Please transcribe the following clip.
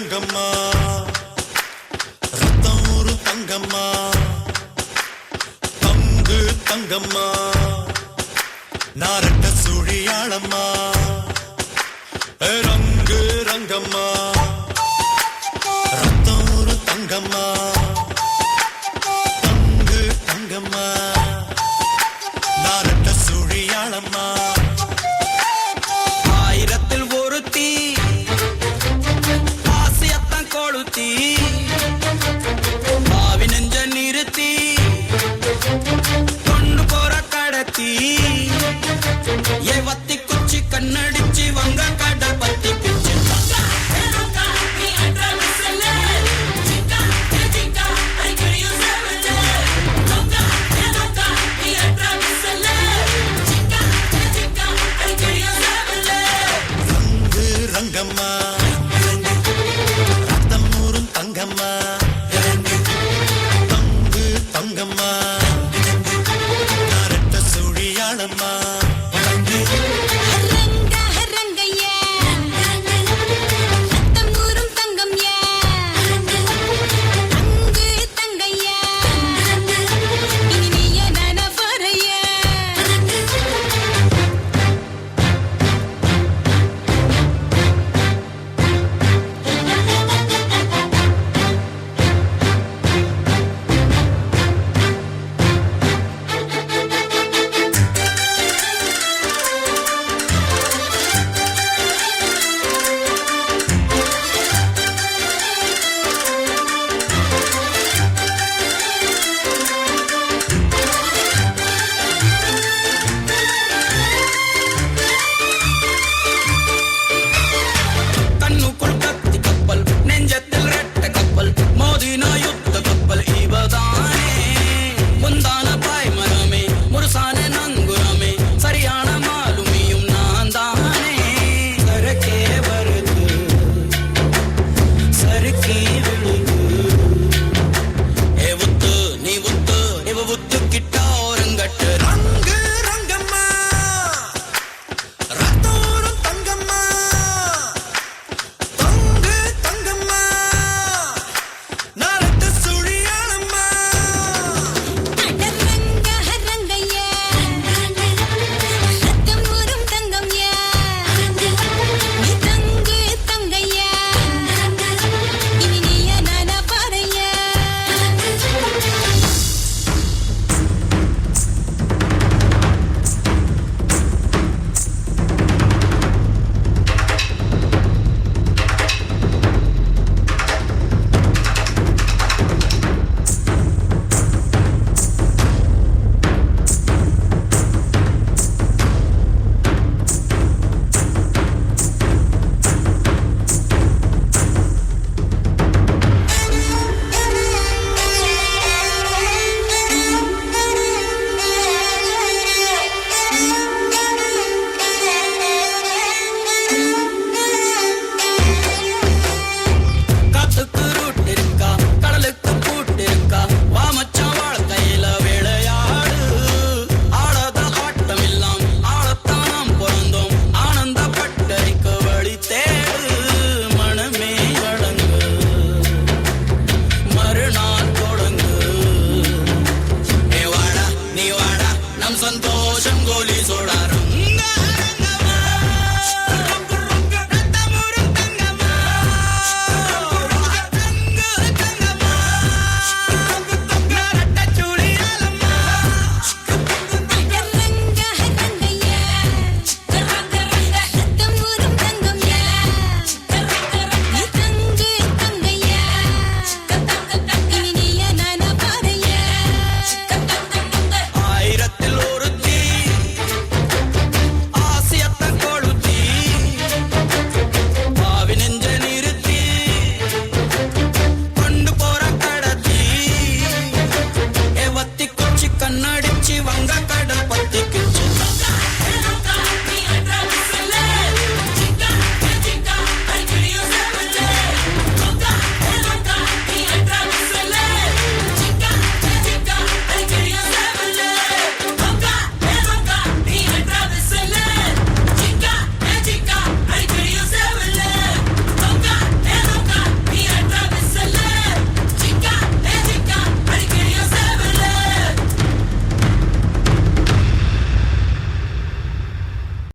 தங்கம்மா. ரத்தம் ஒரு தங்கம்மா. பங்கு தங்கம்மா. நாரட்ட சுழியாளம்மா. ரங்கு ரங்கம்மா. ரத்தம் ஒரு தங்கம்மா. see సంతోషం గోలి చూడారం